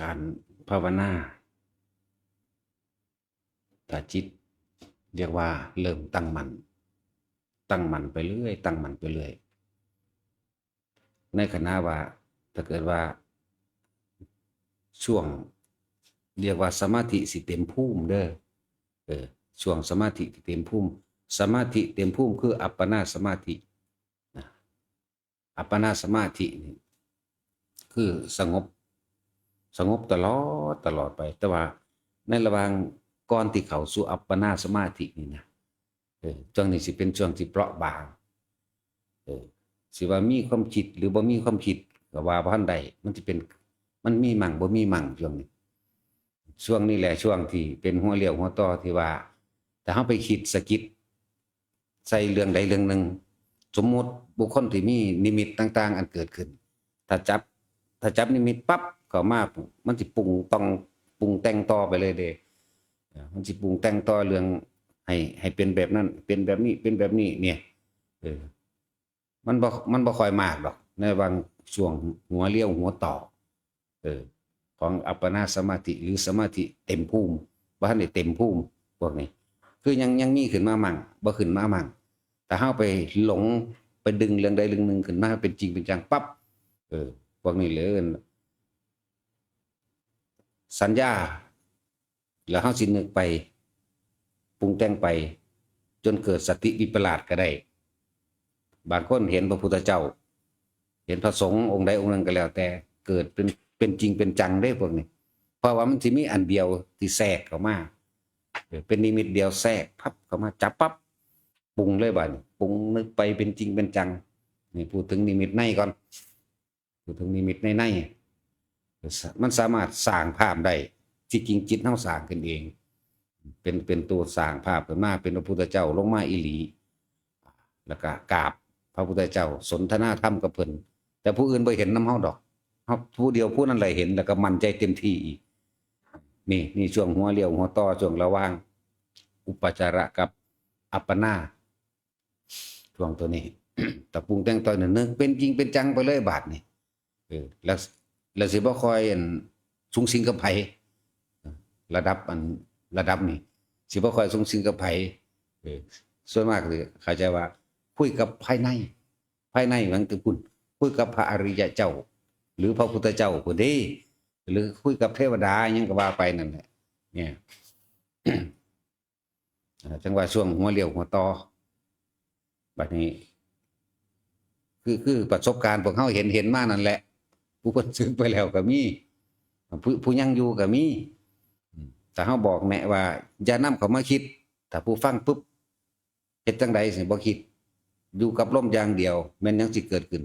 การภาวนาถ้าจิต เรียกว่าเริ่มตั้งมัน ตั้งมันไปเรื่อย ตั้งมันไปเรื่อย ในขณะว่าถ้าเกิดว่า ช่วง เรียกว่าสมาธิสิเต็มภูมิเด้อเออช่วงสมาธิเต็มภูมิสมาธิเต็มภูมิคือ อัปปนาสมาธิอัปปนาสมาธินี่คือสงบ สงบตลอดตลอดไป แต่ว่าในระหว่างก่อนที่เขาสู่อัปปนาสมาธินี่นะเออช่วงนี้สิเป็นช่วงที่เปราะบางเออสิว่ามีความคิดหรือบ่มีความคิดก็ว่าบ่ทันใดมันสิเป็น มันมีมั่งบ่มีมั่งช่วงนี้ ช่วงนี้แหละช่วงที่เป็นหัวเลี้ยวหัวต่อที่ว่าถ้าเฮาไปคิดสะกิดใส่เรื่องใดเรื่องหนึ่งสมมุติบุคคลที่มีนิมิตต่าง ๆ อันเกิดขึ้น ถ้าจับ ถ้าจับนิมิตปั๊บเขามามันสิปรุงต้องปรุงแต่งต่อไปเลยเด้มันสิปรุงแต่งต่อเรื่องให้ ให้เป็นแบบนั้น เป็นแบบนี้เป็นแบบนี้เนี่ยเออมันบ่มันบ่ค่อยมากดอก ในบางช่วงหัวเลี้ยวหัวต่อ เออ ของอัปปนาสมาธิหรือสมาธิเต็มภูมิบ่ทันได้เต็มภูมิพวกนี้ คือยังยังมีขึ้นมามั่งบ่ขึ้นมามั่งแต่เฮาไปหลงไปดึงเรื่องใดเรื่องหนึ่งขึ้นมาเป็นจริงเป็นจังปั๊บเออ วกนี้เลยเอินสัญญา แล้วเฮาสินึกไปปรุงแต่งไป จนเกิดสติวิปลาสก็ได้ บางคนเห็นพระพุทธเจ้า เห็นพระสงฆ์องค์ใดองค์หนึ่งก็แล้ว แต่เกิดเป็นเป็นจริงเป็นจังได้พวกนี้ เพราะว่ามันสิมีอันเดียวที่แทรกเข้ามาเป็นนิมิตเดียวแทรกพับเข้ามาจับปั๊บปรุงเลยบัดนี้ปรุงนึกไปเป็นจริงเป็นจังนี่พูดถึงนิมิตในก่อน พูดถึงนิมิตในในมันสามารถสร้างภาพได้ที่จริงจิตเฮาสร้างขึ้นเอง เป็นเป็นตัวสร้างภาพขึ้นมาเป็นพระพุทธเจ้าลงมาอีหลี แล้วก็กราบพระพุทธเจ้า สนทนาธรรมกับเพิ่นแต่ผู้อื่นบ่เห็นน้ำเฮาดอกเฮาผู้เดียวผู้นั้นแหละเห็นแล้วก็มั่นใจเต็มที่อีกนี่นี่ช่วงหัวเลี้ยวหัวต่อช่วงระว่าง อุปจาระกับอัปปนาช่วงตัวนี้แตะปรุงแต่งต่อยหนึ่งเป็นจริงเป็นจังไปเลยบาทนี่ เออแล้วแล้วสิบ่คอยอันสูงสิงกับไผระดับอันระดับนี้สิบ่คอยสูงสิงกับไผเออส่วนมากเลยเข้าใจว่า คุยกับภายใน ภายในหมันคือคุณคุยกับพระอริยะเจ้า หรือพระพุทธเจ้าคนนี้หรือคุยกับเทวดาหยังก็ว่าไปนั่นแหละเนี่ยจังหว่าช่วงหัวเลี้ยวหัวต่อบัดนี้ คือคือประสบการณ์พวกเขาเห็นเห็นมากนั่นแหละ ผู้เพิ่นซื้อไปแล้วก็มีผู้ผู้ยังอยู่ก็มีแต่เขาบอกแนะว่าอย่านำเขามาคิดถ้าผู้ฟังปุ๊บเฮ็ดจังใดสิบ่คิด อยู่กับลมอย่างเดียวแม่นยังสิเกิดขึ้น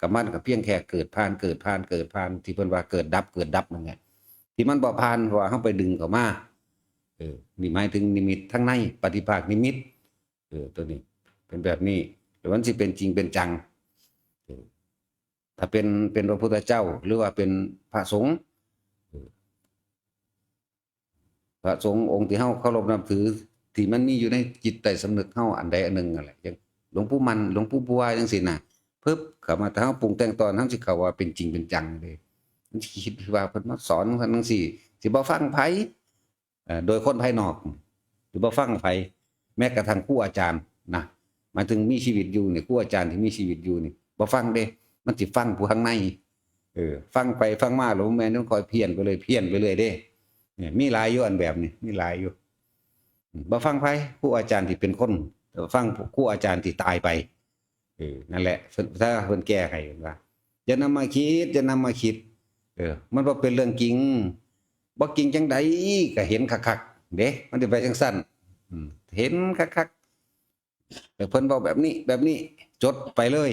กับมันก็เพียงแค่เกิดผ่านเกิดผ่านเกิดผ่าน ที่เพิ่นว่าเกิดดับเกิดดับนั่นไงที่มันบ่ผ่านว่าเฮาไปดึงเขามาเออนี่หมายถึงนิมิตทั้งในปฏิภาคนิมิต เออตัวนี้ เป็นแบบนี้แต่วันสิเป็นจริงเป็นจัง ถ้าเป็นเป็นพระพุทธเจ้า หรือว่าเป็นพระสงฆ์พระสงฆ์องค์ที่เฮาเคารพนับถือ ที่มันมีอยู่ในจิตใต้สำนึกเฮาอันใดอันหนึ่งอะไรอย่างหลวงปู่มันหลวงปู่บัวจังซี่น่ะเพิ่บเข้ามาถ้าเฮาปรุงแต่งตอนเฮาสิเข้าว่าเป็นจริงเป็นจังเลยมันคิดว่าเพิ่นมาสอนเพิ่นจังซี่สิบ่ฟังไผเอ่อโดยคนภายนอกหรือบ่ฟังไผแม้กระทั่งครูอาจารย์นะหมายถึงมีชีวิตอยู่เนี่ยครูอาจารย์ที่มีชีวิตอยู่นี่บ่ฟังเด้ มันสิฟังผู้ข้างใน เออ ฟังไปฟังมาแล้วแม่นต้องคอยเพี้ยนไปเลยเพี้ยนไปเลยเด้เนี่ยมีหลายอยู่อันแบบนี้มีหลายอยู่มบ่ฟังไผครูอาจารย์ที่เป็นคนฟังครูอาจารย์ที่ตายไปเออนั่นแหละเพิ่นถ้าเพิ่นแก้ให้ว่าอย่านำมาคิดอย่านำมาคิด เออ มันบ่เป็นเรื่องจริงบ่จริงจังใดก็เห็นคักๆเด้มันสิไปจังซั่นเห็นคักๆแต่เพิ่นเว้าแบบนี้ แบบนี้จดไปเลย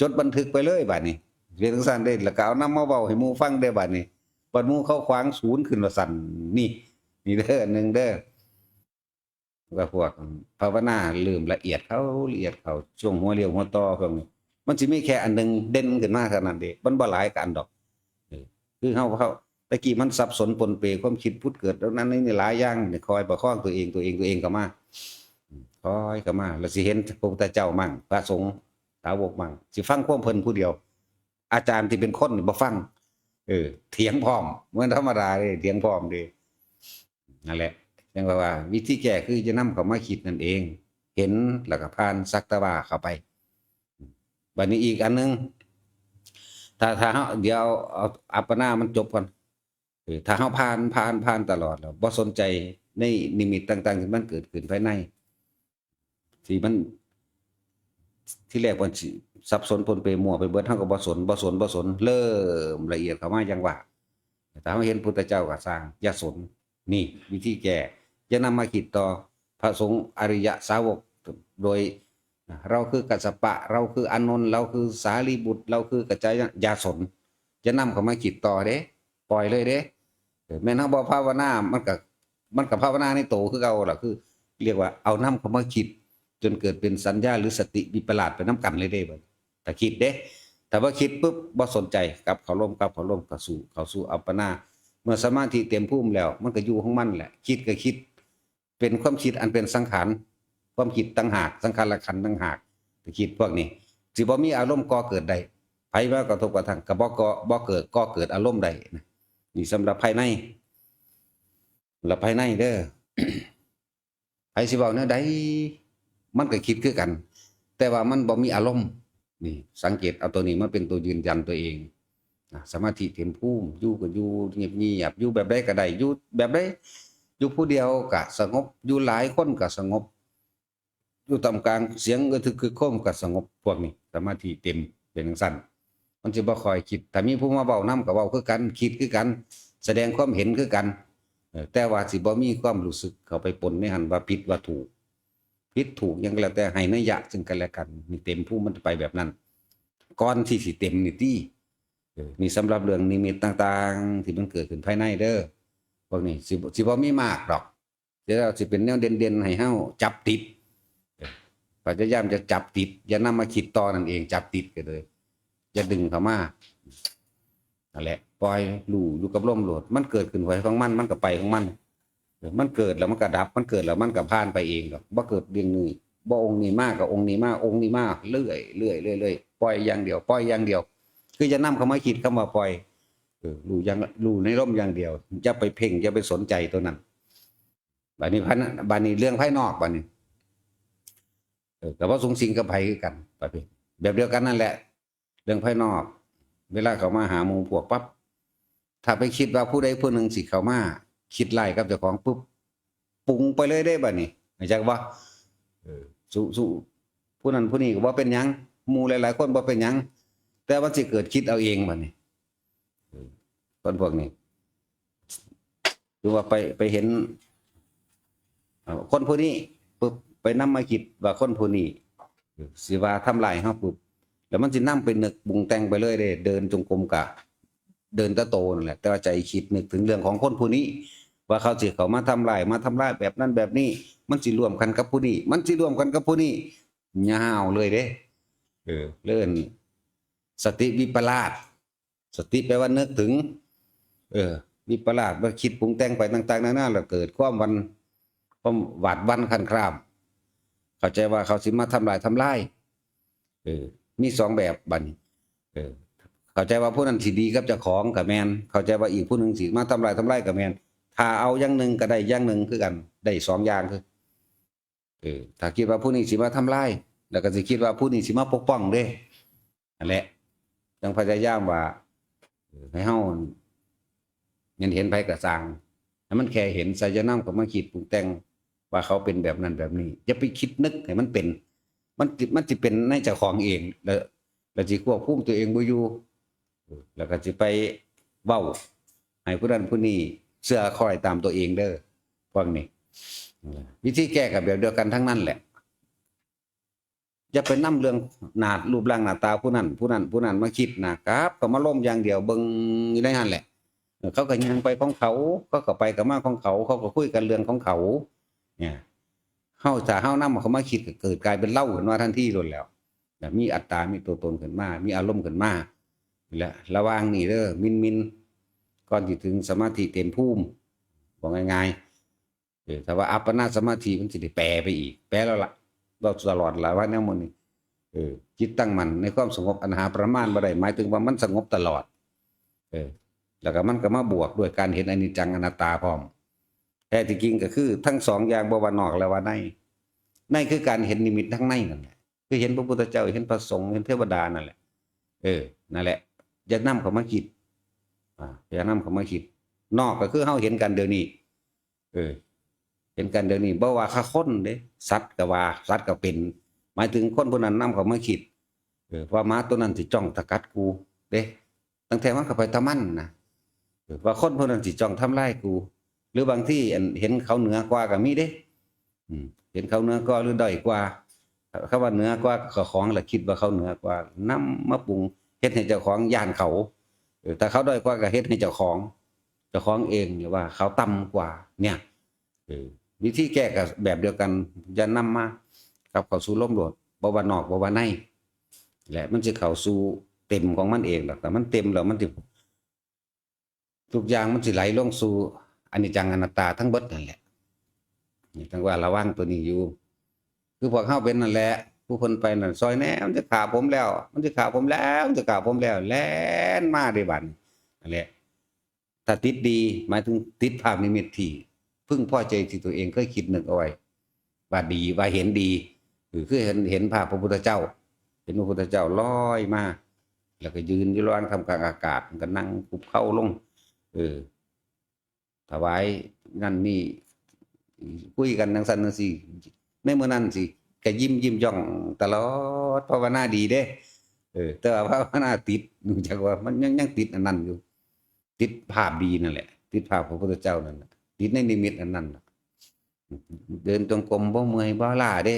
จดบันทึกไปเลยบัดนี้เรียนจังซั่นได้แล้วก็เอานำมาเว้าให้หมู่ฟังได้บัดนี้บัดหมู่เขาขวางศูนย์ขึ้นว่าซั่นนี่ นี่เด้ออันหนึ่งเด้อว่าพวกภาวนาลืมละเอียดเขาละเอียดเขาช่วงหัวเรียวหัวต่อพวกนี้มันสิมีแค่อันหนึ่งเด่นขึ้นมาเท่านั้นเด้มันบ่หลายกันดอกเออคือเฮาเขาตะกี้มันสับสนปนเปความคิดพุดเกิดแล้วนั้นนี่หลายอย่างนี่คอยประคองตัวเองตัวเองตัวเองก็มาคอยก็มาแล้วสิเห็นพระพุทธเจ้ามั่งพระสงฆ์ สาวกมั่งสิฟังความเพิ่นผู้เดียว อาจารย์ที่เป็นคนนี่บ่ฟัง เออ เถียงพร้อมเหมือนธรรมดาเลยเถียงพร้อมดีนั่นแหละยังว่าว่าวิธีแก้คือจะนำเขามาคิดนั่นเอง เห็นแล้วก็ผ่านสักตะว่าเข้าไปบัดนี้อีกอันหนึงถ้าถ้าเฮาเดี๋ยวเอาอัปปนามันจบก่อนถ้าเฮาผ่านผ่านผ่านตลอดแล้วบ่สนใจในนิมิตต่าง ๆ ที่มันเกิดขึ้นภายในที่มัน ที่แรกมันสับสนปนเปมั่วไปเบิดเฮาก็บ่สนบ่สนบ่สนเริ่มละเอียดเข้ามาจังว่าถ้าเฮาเห็นพุทธเจ้าก็สร้างยาสนนี่วิธีแก้จะนำมาคิดต่อพระสงฆ์อริยะสาวกโดย เราคือกัสปะ เราคืออานนท์เราคือสารีบุตร เราคือกัจจายยาสน จะนำเขามาคิดต่อเด้ปล่อยเลยเด้อแม่นเฮาบ่ภาวนามันก็มันก็ภาวนาในโตคือเก่าล่ะคือ เรียกว่าเอานำเขามาคิด จนเกิดเป็นสัญญาหรือสติวิปลาสไปน้กันเลยเด้บัดถ้าคิดเด้แต่ว่าคิดปุ๊บบ่สนใจกลับเขาลมกลับเขาลมเขาสู่เขาสู่อัปปนา เมื่อสมาธิเต็มภูมิแล้ว มันก็อยู่ของมันแหละ คิดก็คิด เป็นความคิดอันเป็นสังขารความคิดต่างหากสังขารละขันต่างหากที่คิดพวกนี้สิบ่มีอารมณ์ก่อเกิดใดไผมากระทบกระทั่งก็บ่ก่อบ่เกิดก่อเกิดอารมณ์ใดนะนี่สำหรับภายในแล้วภายในเด้อไผสิเว้าแนวใด มันก็คิดคือกัน แต่ว่ามันบ่มีอารมณ์นี่ สังเกตเอาตัวนี้มาเป็นตัวยืนยันตัวเองนะสมาธิเต็มภูมิอยู่ก็อยู่เงียบๆอยู่แบบใดก็ได้อยู่แบบใดอยู่ผู้เดียวก็สงบอยู่หลายคนก็สงบอยู่ตำกลางเสียงก็คือคือโคมก็สงบพวกนี้สมาธิเต็มเป็นจังซั่นมันสิบ่คอยคิด แต่มีผู้มาเว้านำก็เว้าคือกันคิดคือกัน แสดงความเห็นคือกันแต่ว่าสิบ่มีความรู้สึกเขาไปปนในหันว่าผิดว่าถูก ผิดถูกหยังก็แล้วแต่ให้นัยยะซึ่งกันและกันนี่เต็มผู้มันไปแบบนั้นก่อนที่สิเต็มนี่ติเออนี่สำหรับเรื่องนิมิตต่างๆ ที่มันเกิดขึ้นภายในเด้อพวกนี้สิบ่สิบ่มีมากดอกเดี๋ยวสิเป็นแนวเด่นๆให้เฮาจับติดพยายามจะจับติด อย่านำมาคิดต่อนั่นเองจับติดกันเลยจะดึงเข้ามานั่นแหละปล่อยลู่อยู่กับลมโหลด มันเกิดขึ้นไว้ของมันมันก็ไปของมันเออ มันเกิดแล้วมันก็ดับ มันเกิดแล้วมันก็ผ่านไปเองหรอกบ่เกิดเรียงนี้บ่องค์นี้มากกับองค์นี้มากองค์นี้มากเรื่อยเรื่อยเรื่อยเรื่อยปล่อยอย่างเดียวปล่อยอย่างเดียว คือจะนำเข้ามาคิดเข้ามาปล่อยเออลู่อย่างลู่ในร่มอย่างเดียวอย่าไปเพ่งอย่าไปสนใจตัวนั้นบัดนี้พันบัดนี้เรื่องภายนอกบัดนี้เออแต่ว่าสูงสิงกับไผคือกันประเภทแบบเดียวกันนั่นแหละ เรื่องภายนอก เวลาเขามาหามู่พวกปั๊บถ้าไปคิดว่าผู้ใดผู้หนึ่งสิเขามา คิดไล่กับเจ้าของปุ๊บปรุงไปเลยได้บัดนี้เข้าใจว่าเออสู้สู้ผู้นั้นผู้นี้ก็บ่เป็นหยังหมู่หลายๆคนบ่เป็นหยัง แต่ว่าสิเกิดคิดเอาเองบัดนี้คนพวกนี้หรือว่าไปไปเห็นคนผู้นี้ปุ๊บไปนำมาคิดว่าคนผู้นี้สิว่าทำลายเฮาปุ๊บแล้วมันสินำไปนึกปรุงแต่งไปเลยเด้เดินจงกรมกะ เดินตะโตนั่นแหละแต่ว่าใจคิดนึกถึงเรื่องของคนผู้นี้ ว่าเขาสิเขามาทำลายมาทำลายแบบนั้นแบบนี้ มันสิร่วมกันกับผู้นี้มันสิร่วมกันกับผู้นี้ยาวเลยเด้เออเลื่อนสติวิปลาสสติแปลว่านึกถึง เออ วิปลาสว่าคิดปรุงแต่งไปต่างๆนานาแล้วเกิดความวันความหวาดหวันคันคราม เข้าใจว่าเขาสิมาทำลายทำลายเออ มีสองแบบบัดนี้เออ เข้าใจว่าผู้นั้นสิดีกับเจ้าของกับแมนเข้าใจว่าอีกผู้หนึงสิมาทำลายทำลายกับแมน ถ้าเอาอย่างหนึ่งก็ได้อย่างหนึ่งคือกันได้สองอย่างคือเออถ้าคิดว่าผู้นี้สิมาทำลายแล้วก็สิคิดว่าผู้นี้สิมาปกป้องเด้นั่นแหละจังพยายามว่าให้เฮาเห็นเห็นไผกระสางให้มันแค่เห็นใส่จะนำก็มาคิดปรุงแต่งว่าเขาเป็นแบบนั้นแบบนี้ อย่าไปคิดนึกให้มันเป็น มันจิมันสิเป็นในเจ้าของเอง แล้วแล้วสิควบคุมตัวเองบ่อยู่แล้วก็สิไปเว้าให้ผู้นั้นผู้นี้ เชื่อคอยตามตัวเองเด้อพวกนี้วิธีแก้กับแบบเดียวกันทั้งนั้นแหละอย่าไปนํเรื่องหน้ารูปร่างหน้าตาผู้นั้นผู้นั้นผู้นั้นมาคิดนะครับก็มาล้มอย่างเดียวเบิ่งอยู่ในนั้นแหละ เขาก็ยังไปของเขาเขาก็ไปกับมาของเขา เขาก็คุยกันเรื่องของเขา เนี่ยเฮาถ้าเฮานำเขามาคิดเกิดกลายเป็นเล่าขึ้นมาทันทีโลดแล้วมีอัตตา มีตัวตนขึ้นมา มีอารมณ์ขึ้นมาแหละระวังนี่เด้อมินมิน ก่อนที่ถึงสมาธิเต็มภูมิบอกง่ายๆเออถ้าว่าอัปปนาสมาธิมันสิได้แปลไปอีก แปลแล้วล่ะเราตลอดละว่าแนวมันนี่เออจิตตั้งมันในความสงบอันหาประมาณบ่ได้หมายถึงว่ามันสงบตลอด เออ แล้วก็มันก็มาบวกด้วยการเห็นอนิจจังอนัตตาพร้อมแท้ที่จริงก็คือ ทั้งสองอย่างบ่ว่านอกและว่าในในคือการเห็นนิมิตทั้งในนั่นแหละคือเห็นพระพุทธเจ้าเห็นพระสงฆ์เห็นเทวดานั่นแหละ เออนั่นแหละอย่าเขามาคิด อ่ายานำเขามาคิด นอกก็คือเฮาเห็นกันเดี๋ยวนี้ เออ เห็นกันเดี๋ยวนี้บ่ว่าค่าคนเด้สัตว์ก็ว่าสัตว์ก็เป็น หมายถึงคนผู้นั้นนำเขามาคิด เออว่าหมาตัวนั้นสิจ้องตะกัดกู เด้ตั้งแต่มันก็ไปตะมันนะเออว่าคนผู้นั้นสิจ้องทำลายกู หรือบางที่เห็นเขาเหนือกว่าก็มีเด้อืมเห็นเขาเหนือกว่าหรือด้อยกว่าเขาว่าเหนือกว่าก็ของละคิดว่าเขาเหนือกว่านํมาปรุงเฮ็ดให้เจ้าของย่านเขา แต่เขาด้อยกว่าก็เฮ็ดให้เจ้าของ เจ้าของเองหรือว่า เขาต่ำกว่า เนี่ยวิธีแก้ก็แบบเดียวกันอย่านำมากับเข้าสู่ลมโดดบ่ว่านอกบ่ว่าในและมันสิเข้าสู่เต็มของมันเองหรอกแต่มันเต็มแล้วมันสิทุกอย่างมันสิไหลลงสู่อันิจจังอนัตตาทั้งเบิดนั่นแหละนี่ทั้งว่าระวังตัวนี้อยู่ คือพวกเฮาเป็นนั่นแหละ ผู้เพิ่นไปนั่นซอยแน่มันจะขาผมแล้ว มันจะขาผมแล้วมันจะขาผมแล้ว แล่นมาได้บันี้นั่นแหละถ้าติดดีหมายถึงติดภาพนิมิตที่พึ่งพอใจที่ตัวเองเคยคิดหนึกเอาไว้ว่าดีว่าเห็นดีหรือคือเห็นเห็นภาพพระพุทธเจ้า เห็นพระพุทธเจ้าลอยมาแล้วก็ยืนยู่ร้อนคำกลางอากาศก็นั่งคุบเข้าลง เออถวายนั่นนี่คุยกันนังสันนังสิในเมื่อนั้นสิ ก็ยิ้มยิ้มย่องตลอดภาวนาดีเด้เออแต่ว่าภาวนาติดเนื่องจากว่ามันยังยังติดอันนั้นอยู่ ติดภาพดีนั่นแหละ ติดภาพพระพุทธเจ้านั่นแหละติดในนิมิตอันนั้นเดินจงกรมบ่เมื่อยบ่ล้าเด้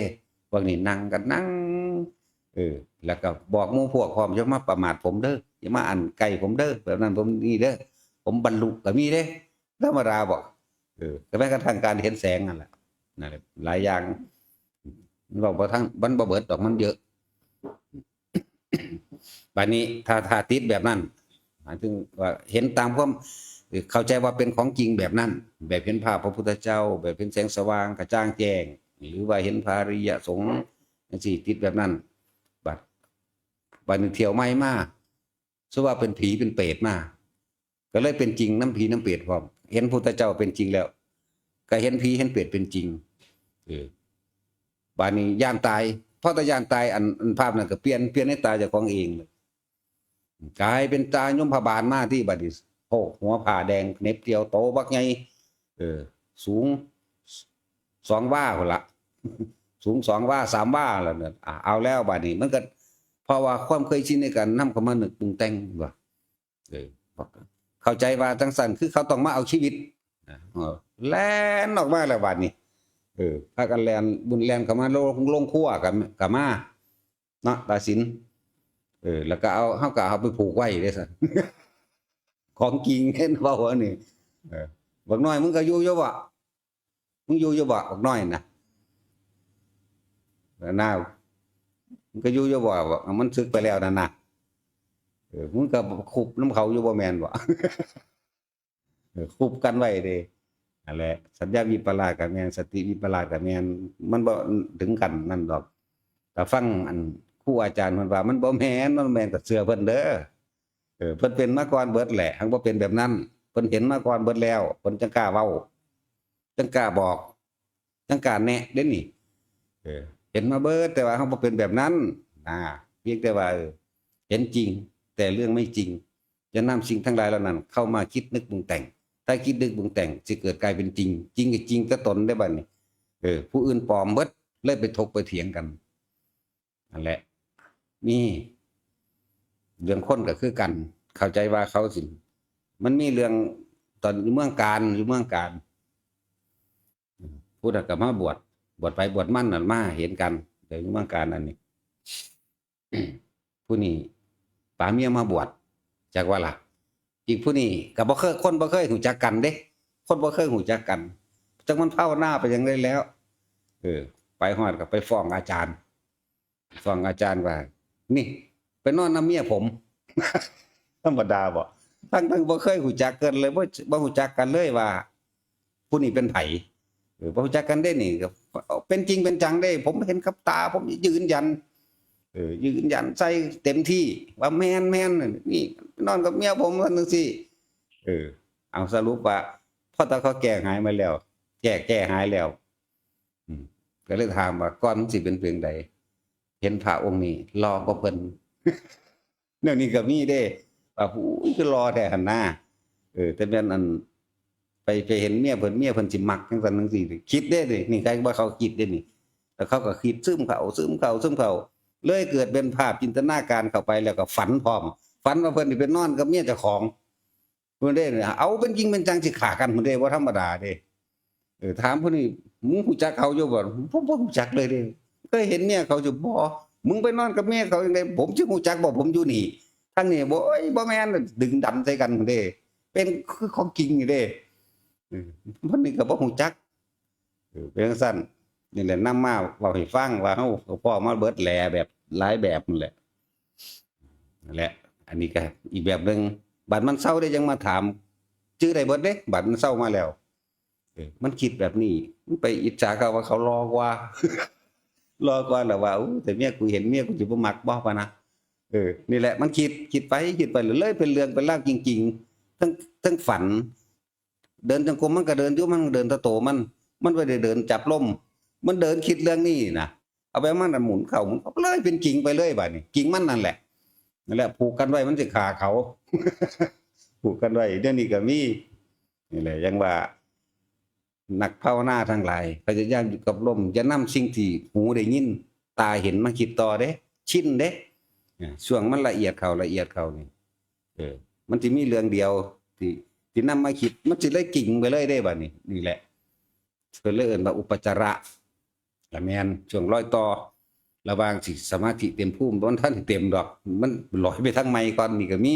พวกนี้นั่งกันนั่งเออ แล้วก็บอกมู่พวกพร้อมอย่ามาประมาทผมเด้ออย่ามาอันไกลผมเด้อแบบนั้นผมนี่เด้อผมบรรลุก็มีเด้ธรรมดาบอกเออแต่แม้กระทั่งการเห็นแสงนั่นแหละนั่นแหละหลายอย่าง บอกว่าทั้งมันบ่เบิดดอกมันเยอะบัดนี้ถ้าถ้าติดแบบนั้นหมายถึงว่าเห็นตามความเข้าใจว่าเป็นของจริงแบบนั้น แบบเห็นภาพพระพุทธเจ้า แบบเห็นแสงสว่างกระจ่างแจ้ง หรือว่าเห็นพระอริยสงฆ์จังซี่ติดแบบนั้น บัดบัดนี้เที่ยวไม่มากสว่าเป็นผีเป็นเปรตมาก็เลยเป็นจริงน้ำผีน้ำเปรตพร้อมเห็นพุทธเจ้าเป็นจริงแล้ว ก็เห็นผีเห็นเปรตเป็นจริงเออ บัดนี้ย่านตายพราะต่ย่านตายอันภาพนั้นก็เปลี่ยนเปลี่ยนให้ตายจากของเองกลายเป็นตายมพบาลมาที่บัดนี้โอหัวผ่าแดงเน็บเดียวโตบักไงเออ สูงสองว่าคนละสูงสองว่าสามว่าแล้วเนี่ยอะเอาแล้วบัดนี้ มันก็เพราะว่าความเคยชินในการนำเข้ามานึกปรุงแต่งว่าเออเข้าใจว่าจังสันคือเขาต้องมาเอาชีวิตแล่นออกมาแล้วบัดนี้ เออพากันแลนบุญแลนเข้ามาลงลงครั่วกันกับมาเนาะตาสินเออ แล้วก็เอาเฮาก็เอาไปผูกไว้เด้ซั่นของจริงเห็นเว้าว่านี่เออบักน้อยมึงก็อยู่อยู่บ่มึงอยู่อยู่บ่บักน้อยนะแล้วน้ามึงก็อยู่อยู่บ่บ่มันซึกไปแล้วนั่นน่ะเออมึงก็คุบน้ำเขาอยู่บ่แม่นบ่คุบกันไว้เด้ นั่นแหละสัญญาวิปลาสกับแมนสติวิปลาสกับแมนมันบ่ถึงกันนั่นดอก แต่ฟังอันครูอาจารย์เพิ่นว่ามันบ่แม่นมันแม่นกับเสือเพิ่นเด้อเออเพิ่นเป็นมาก่อนเบิดแหละหังบ่เป็นแบบนั้นเพิ่นเห็นมาก่อนเบิดแล้วเพิ่นจังกล้าเว้าจังกล้าบอกจังกล้าแนะเด้นี่เออเห็นมาเบิดแต่ว่าเฮาบ่เป็นแบบนั้นอ่าเพียงแต่ว่าเห็นจริง แต่เรื่องไม่จริงจะนำสิ่งทั้งหลายเหล่านั้น เข้ามาคิดนึกปรุงแต่ง ถ้าคิดนึกปรุงแต่งสิเกิดกลายเป็นจริง จริงก็จริงแต่ตนได้บัดนี้เออ ผู้อื่นปลอมเบิดเลยไปถกไปเถียงกันนั่นแหละมีเรื่องคนก็คือกัน เข้าใจว่าเขาสิมันมีเรื่องตอนเมืองการอยู่เมืองการพูดกับมาบวชบวชไปบวชมั่นนั่นมาเห็นกันเดี๋ยวอยู่เมืองการนั่นนี่ผู้นี้ป๋าเมียมาบวชจากว่าล่ะ อีกผู้นี้กับบ่เคยคนบ่เคยหูจักกันเด้ คนบ่เคยหูจักกันจังมันเฝ้าหน้าไปย่างไรแล้วเออไปฮอดกับไปฟ้องอาจารย์ฟ้องอาจารย์ว่า นี่ไปนอนน้ำเมียผมธรรมดาบ่ทั้งทั้งบ่เคยหูจักกันเลยบ่บ่หูจักกันเลยว่า ผู้นี้เป็นไผเออบ่หูจักกันได้นี่ก็เป็นจริงเป็นจังได้ ผมเห็นกับตา ผมยืนยัน ยืนยันใส่เต็มที่ว่าแมนแมนนี่นอนกับเมียผมว่าจังซี่เออ เอาสรุปว่าพ่อตาเขาแก้หายมาแล้ว แก้แก้หายแล้วอืมก็เลยถามว่าก่อนสิเป็นเพียงใด เห็นพระองค์นี้รอก็เพิ่นแนวนี้ก็มีเด้ว่าหูยคือรอแต่หันหน้าเออ แต่แม่นอัน ไปไปเห็นเมียเพิ่นเมียเพิ่นสิมักจังซั่นจังซี่คิดเด้นี่นี่ใครว่าเขาคิดเด้นี่แล้วเขาก็คิดซึมเขาซึมเขาซึมเขา เลยเกิดเป็นภาพจินตนาการเข้าไปแล้วก็ฝันพร้อม ฝันว่าเพิ่นนี่เป็นนอนกับเมียเจ้าของเพิ่นได้เนี่ยเอาเป็นจริงเป็นจังสิขากันเพิ่นได้บ่ธรรมดาเด้เออถามเพิ่นนี่มึงรู้จักเขาอยู่บ่ผมบ่รู้จักเลยเด้เคยเห็นเมียเขาอยู่บ่มึงไปนอนกับเมียเขาจังได๋ผมสิรู้จักบ่ผมอยู่นี่ทั้งนี้บ่โอ้ยบ่แม่นดึงดันใส่กันเพิ่นเด้เป็นคือของจริงอยู่เด้เออพิ่นนี่ก็บ่รู้จักเออเป็นจังซั่น นี่แหละนำมาเว้าให้ฟังว่าเฮาพ่อมาเบิดแหลแบบหลายแบบนั่นแหละนั่นแหละ อันนี้ก็อีกแบบหนึ่งบัตรมันเศร้าได้ยังมาถามชื่อได้เบิดเด้บัตรมันเศร้ามาแล้วมันคิดแบบนี้มันไปอิจฉาเขาว่าเขารอกว่า รอกว่าแล้วว่าแต่เมียกูเห็นเมียกูสิบ่มักบ่ปะนะเออนี่แหละมันคิดคิดไปคิดไปเลยเลยเป็นเรื่องเป็นราวจริง ๆ ทั้งทั้งฝัน เดินจังกรมมันก็เดินอยู่มันเดินตะโตมัน มันไม่ได้เดินจับลม มันเดินคิดเรื่องนี้นะเอาไปมันน่ะหมุนเข้าหมุนเขาเลยเป็นกิ่งไปเลยบัดนี้กิ่งมันนั่นแหละนั่นแหละผูกกันไว้มันจะขาเขา ผูกกันไว้เดี๋ยวนี้ก็มีนี่แหละยังว่านักภาวนาทั้งหลายพยายามอยู่กับลมจะนำสิ่งที่หูได้ยิน ตาเห็นมาคิดต่อเด้ ชินเด้อ่าช่วงมันละเอียดเขาละเอียดเขานี่เออ มันจะมีเรื่องเดียวที่ที่นำมาคิด มันจะเลยกิ่งไปเลยได้บัดนี้นี่แหละเพิ่นเลยเอิ้นว่าอุปจาระ ละแมนช่วงร้อยต่อ ระวางสิสมาธิเต็มภูมิบ่ทันเต็มดอก มันลอยไปทางไม้ก่อนนี่ก็มี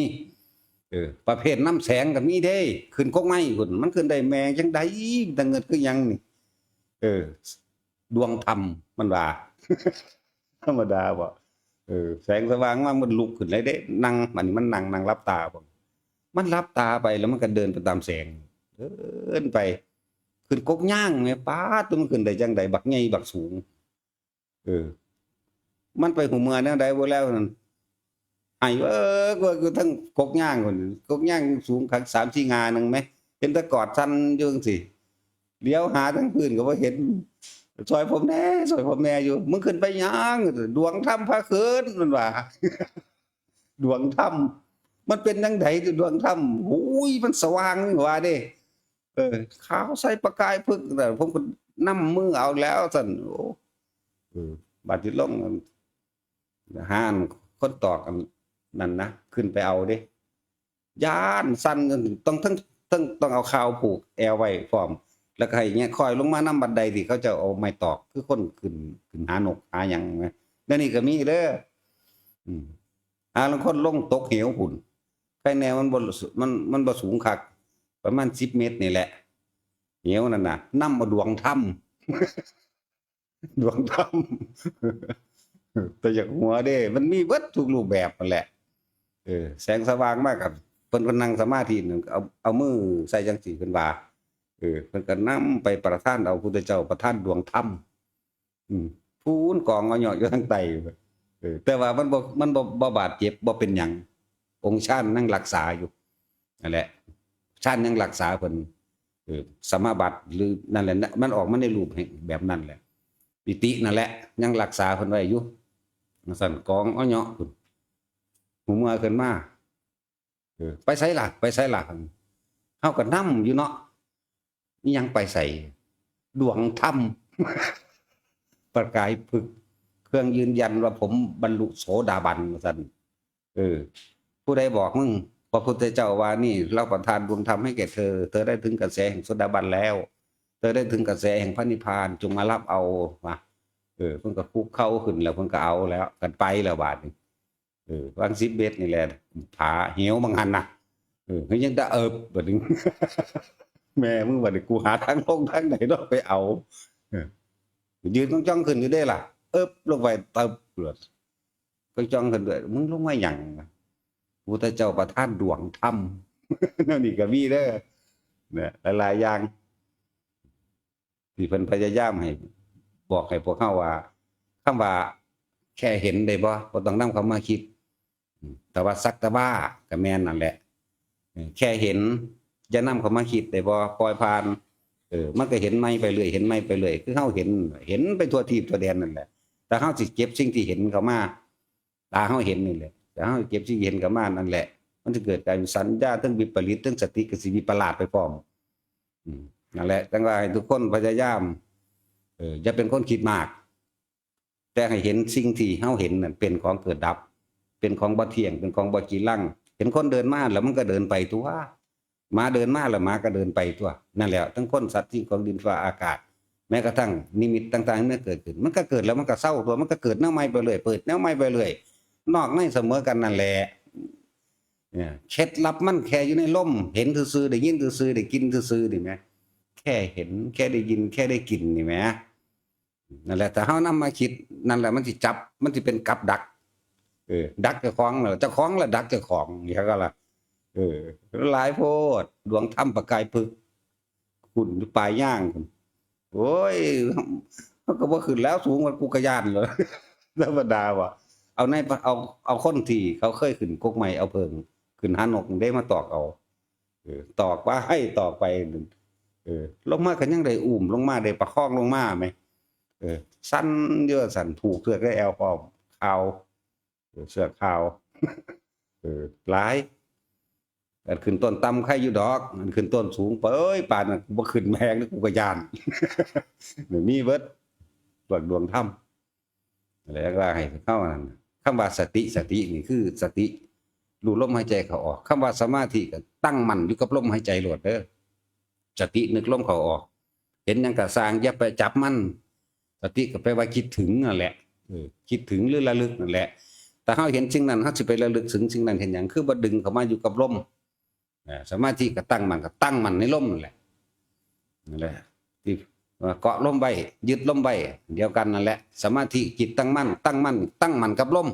เออประเภทน้ำแสงก็มีเด้ ขึ้นกกไม้พุ่นมันขึ้นได้แม่จังได้ดังเงิดคือหยังนี่เออ ดวงธรรมมันว่าธรรมดาบ่เออแสงสว่างมามันลุกขึ้นเลยเด้นั่งมันนี้มันนั่งนั่งรับตาบ่มันรับตาไปแล้วมันก็เดินไปตามแสงเดินไป ขึ้นกกย่างแม่ป้าตัวมันขึ้นได้จังไดบักใหญ่บักสูง เออ มันไปหูเมือแนวใดบ่แล้วนั่นไอ้เออก็คือทั้งกกย่างคนกกย่างสูงคัก3 4งานึงไหมเห็นแตะกอดทันอยู่จังซี่เลี้ยวหาทั้งพื้นก็บ่เห็นซอยผมแน่ซอยผมแน่อยู่มึงขึ้นไปยังดวงถ้ำพระคินมันว่าดวงถ้ำมันเป็นจังไดดวงถ้ำหูยมันสว่างนี่ว่าเด้ เออขาวใสประกายพึกแต่ผมก็นำมือเอาแล้วสั่นโอ้เออบาดที่ลงกันห้านคนตอกกันนั่นนะขึ้นไปเอาเด้ย่านสั้นกันต้องทั้งทั้งต้องเอาคาวผูกแอวไว้พร้อม แล้วก็ให้เงี้ยคอยลงมาน้ำบันไดที่เขาจะเอาไม้ตอกคือคนขึ้นขึ้นหานกหาหยังไงแล้วนี่ก็มีเด้ออืมหาลางคนลงตกเหวหุ่นใครแนวมันบนมันมันบ่สูงคัก ประมาณสิบเมตรนี่แหละเหวนั่นน่ะนำมาดวงถ้ำดวงถ้ำแต่จากหัวเด้ มันมีเบิดทุกรูปแบบนั่นแหละเออแสงสว่างมากกับเพิ่นก็นั่งสมาธิเอาเอามือใส่จังสีเพิ่นว่าเออเพิ่นก็นำไปประทานเอาพุทธเจ้าประทานดวงถ้ำอืมพูนกองเอาเหยาะอยู่ทางใต้เออแต่ว่ามันบ่มันบ่บ่บาดเจ็บบ่เป็นหยังองค์ชาตินั่งรักษาอยู่นั่นแหละ ชาติยังรักษาเพิ่นสมาบัติหรือนั่นแหละนะมันออกมาในรูปแบบนั้นแหละ ปิตินั่นแหละ ยังรักษาเพิ่นไว้อยู่สั่นกองอ้อเหาะพุ่นหูเมื่อขึ้นมาไปไสล่ะไปไสล่ะเฮาก็นำอยู่เนาะนี่ยังไปใส่ดวงถ้ำประกายพึกเครื่องยืนยันว่าผมบรรลุโสดาบันว่าซั่นเออผู้ใดบอกมึง ระพุทธเจ้าว่านี่เราประทานดวงธรรมให้แก่เธอ เธอได้ถึงกระแสแห่งโสดาบันแล้ว เธอได้ถึงกระแสแห่งพระนิพพานจงมารับเอาว่ะเออเพิ่นก็คุกเข้าขึ้นแล้วเพิ่นก็เอาแล้ว กันไปแล้วบาดนี้เออวางสิบเมตรนี่แหละผาเหวบางหันนะเออยังได้เอิบบดนี้แม่มึงบัดนี้กูหาทางลงทางไหนเนาะไปเอาเออยืนจ้องขึ้นอยู่ได้ล่ะ เอิบลงไปเติบเปลือดก็จ้องขึ้นด้วยมึงลงมาหยังวะ พุทธเจ้าประทานดวงธรรมนั่นนี่ก็มีเด้อเนี่ยหลายๆอย่างที่เพิ่นพยายามให้ บอกให้พวกเขาว่าคำว่า แค่เห็นได้บ่บ่ต้องนำเขามาคิด แต่ว่าสักแต่ว่าก็แม่นนั่นแหละ แค่เห็นอย่านํเข้ามาคิดได้บ่ปล่อยผ่านเออมันก็เห็นไม่ไปเรื่อยเห็นไม่ไปเรื่อยคือเฮาเห็น เห็นไปทั่วทีบทั่วแดนนั่นแหละแต่เฮาสิเก็บสิ่งที่เห็นเข้ามาตาเฮาเห็นนี่แหละ แต่เฮาเก็บสิ่งเห็นเข้ามานั่นแหละ มันจะเกิดการสัญญาทั้งวิปริตทั้งสติก็สิวิปลาสไปพร้อมนั่นแหละจังว่าให้ทุกคนพยายามเอออย่าเป็นคนคิดมาก แต่ให้เห็นสิ่งที่เฮาเห็นนั่นเป็นของเกิดดับ เป็นของบ่เที่ยง เป็นของบ่จีรังเห็นคนเดินมาแล้วมันก็เดินไปตัวหมาเดินมาแล้วหมาก็เดินไปตัวนั่นแหละทั้งคนสัตว์สิ่งของดินฟ้าอากาศ แม้กระทั่งนิมิตต่างๆนี่ยเกิดขึ้น มันก็เกิดแล้วมันก็เศร้าตัวมันก็เกิดแนวใหม่ไปเรื่อยเปิดแนวใหม่ไปเรื่อย นอกในเสมอกันนั่นแหละเนี่ยเคล็ดลับมันแค่อยู่ในลมเห็นซื่อได้ยินซื่อได้กินซื่อๆนี่แหมแค่เห็นแค่ได้ยิน แค่ได้กินนี่แหมนั่นแหละแต่เฮานำมาคิดนั่นแหละมันสิจับ มันสิเป็นกับดัก เออ ดักเจ้าของเหรอเจ้าของละดักเจ้าของอย่างก็ล่ะเออหลายโพดดวงถ้ำประกายพึกคุณอยู่ปลายย่างคุณโอ้ยเขาก็บ่ขึ้นแล้วสูงกว่ากูกระยานเลยธรรมดาว่ะ เอาในเอาเอาคนที่เขาเคยขึ้นกกใหม่เอาเพิงขึ้นหานกได้มาตอกเอาเออตอกว่าให้ตอกไปเออลงมากันยังได้อุ้มลงมาได้ประคองลงมาไหมเออ สั้นเยอะสั่นถูกเสือกได้แอลพอมขาวเสือกขาวเออหลายแต่ขึ้นต้นต่ำใครอยู่ดอกมันขึ้นต้นสูงไปเอ้ยป่านกูบ่ขึ้นแพงกูก็ยานเดี๋ยวนี้เบิดดวงดวงถ้ำอะไรก็ให้เข้านั่น คำว่าสติสตินี่คือสติรู้ลมหายใจเขาออกคำว่าสมาธิก็ตั้งมั่นอยู่กับลมหายใจโลดเด้อสตินึกลมเขาออก เห็นยังกระสางอย่าไปจับมันสติก็แปลว่าคิดถึงนั่นแหละคิดถึงหรือระลึกนั่นแหละ แต่เฮาเห็นสิ่งนั้นเฮาสิไประลึกถึงสิ่งนั้นเห็นหยังคือบ่ดึงเข้ามาอยู่กับลมสมาธิก็ตั้งมันก็ตั้งมันในลมนั่นแหละนั่นแหละที่ เกาะลมไว้ยึดลมไว้เดียวกันนั่นแหละ สมาธิจิตตั้งมั่นตั้งมั่นตั้งมั่นกับลม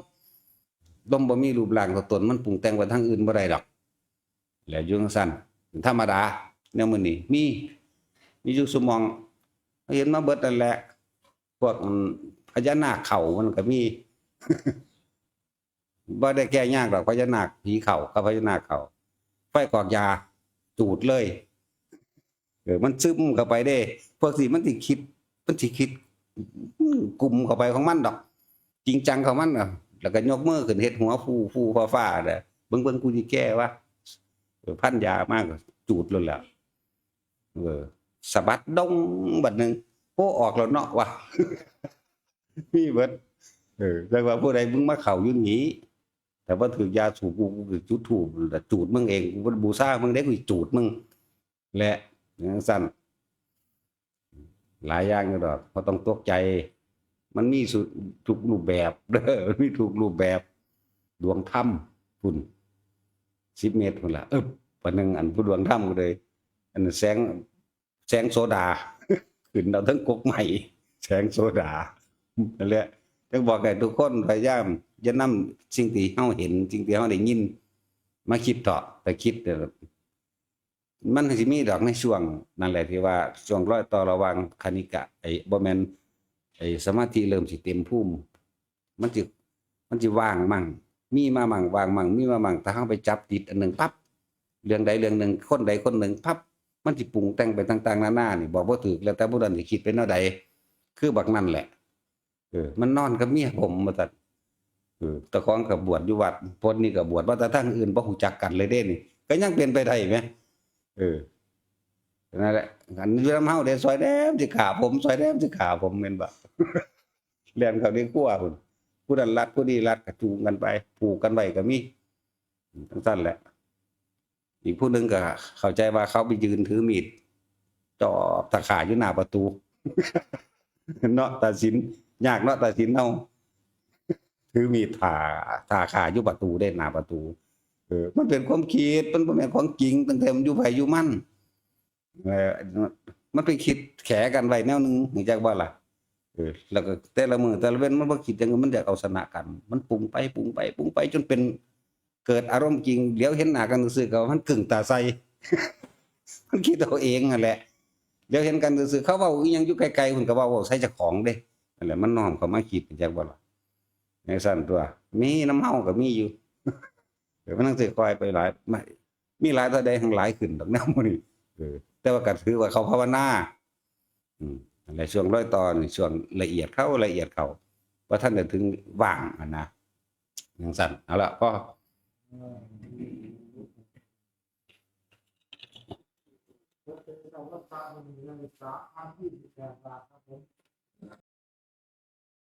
ลมบ่มีรูปร่างตัวตนมันปรุงแต่งไปทางอื่นบ่ได้ดอกแล้วยู่จังซั่นธรรมดาแนวมื้อนี้มี มีอยู่สมองเห็นมาเบิดนั่นแหละ พวกพญานาคเข้ามันก็มีบ่ได้แก้ยากหรอกพญานาคผีเข่ากับพญานาคเข่าไฟกอกยาจูดเลยเออมันซึมเข้าไปได้ พวกสิมันสิคิด มันสิคิดกลุ่มเข้าไปของมันดอก จริงจังของมันอะแล้วก็ยกมือขึ้นเฮ็ดหัวฟูฟูฟ้าฟ้าๆเด้อเบิ่งเบิ่งกูสิแก้ว่าพันยามากจูดเลยแหละเออสะบัดดงบัดนึงโอ้ออกแล้วเนาะว่ะมีเบิดเออแต่ว่าผู้ใดมึงมาเข่าอยุ่นี้ แต่ว่าถือยาสูบกูกูจุดถูกจูดมึงเองกูบูซ่ามึงได้กูจูดมึงและสั้น หลายอย่างอยู่ดอกเพราะต้องตกใจ มันมีสุดทุกรูปแบบเด้อมันมีทุกรูปแบบ ดวงถ้ำพุ่นสิบเมตรพุ่นละเออวันหนึ่งอันผู้ดวงถ้ำก็เลย อันนั้นแสงแสงโซดาขึ้นเอาทั้งกกใหม่ แสงโซดานั่นแหละจึงบอกให้ทุกคนพยายามอย่านำสิ่งที่เฮาเห็นสิ่งที่เฮาได้ยิน มาคิดต่อไปคิดเดี๋ยว มันสิมีดอกในช่วงนั่นแหละที่ว่าช่วงร้อยต่อระวังคณิกะไอ้บ่แม่นไอ้สมาธิเริ่มสิเต็มภูมิมันสิมันสิว่างมั่งมีมามั่งว่างมั่งมีมามั่งถ้าเฮาไปจับติดอันหนึงปั๊บเรื่องใดเรื่องหนึ่งคนใดคนหนึ่งปั๊บมันสิปรุงแต่งไปต่างๆนานานี่บอกบ่ถูกแล้วแต่ผู้นั้นสิคิดเป็นแนวใดคือบักนั่นแหละเออมันนอนกับเมียผมมาตัดเออตะคองกับบวชอยู่วัดพนนี่กับบวชว่าแต่ทั้งอื่นบ่ฮู้จักกันเลยเด้นี่ก็ยังเป็นไปได้ไหม เออนั่นแหละอันนี้ลำเฮาได้ซอยแดมสิขาผมซอยแดมสิขาผมแม่นบ่เรียนเขาได้กลัวพุ่นผู้นั้นรัดผู้นี้รัดกระจูงกันไปผูกกันไว้ก็มีทั้งสั้นแหละ อีกผู้หนึ่งก็ เข้าใจว่าเขาไปยืนถือมีดจ่อตะขาอยู่หน้าประตูเนาะตัดสินยากเนาะตัดสินเฮาถือมีดผ่าผ่าขาอยู่ประตูได้หน้าประตู มันเป็นความคิดมันบ่แม่นของจริงตั้งแต่มันอยู่ไผอยู่มันมันไปคิดแขกันไว้แนวหนึงรู้จักบ่ล่ะเออแล้วก็แต่ละมือแต่ละเว้นมันบ่คิดจังมันอยากเอาชนะกัน มันปรุงไปปรุงไปปรุงไปจนเป็นเกิดอารมณ์จริงเดี๋ยวเห็นหน้ากันซื่อก็มันกึ่งตาใสมันคิดเอาเองนั่นแหละเดี๋ยวเห็นกันซื่อเขาเว้าอีหยังอยู่ไกลๆเพิ่นก็เว้าเว้าใส่เจ้าของเด้นั่นแหละมันน้อมเข้ามาคิดจักบ่ล่ะในสั่นตัว มีน้ำเฮาก็มีอยู่ เดี๋ยวมันต้องสิคอยไปหลายไม่มีหลายเท่าใดทั้งหลายขึ้นดอกแนวหมื้นี้เออแต่ว่าก็ถือว่าเขาภาวนาอืมนั่นช่วงร้อยตอนช่วงละเอียดเข้าละเอียดเข้าว่าท่านจะถึงว่างอะนะอย่างสั่นเอาละก็เราก็ตามมันมีนักศึกษาอันที่สิบแปดบาทครับผม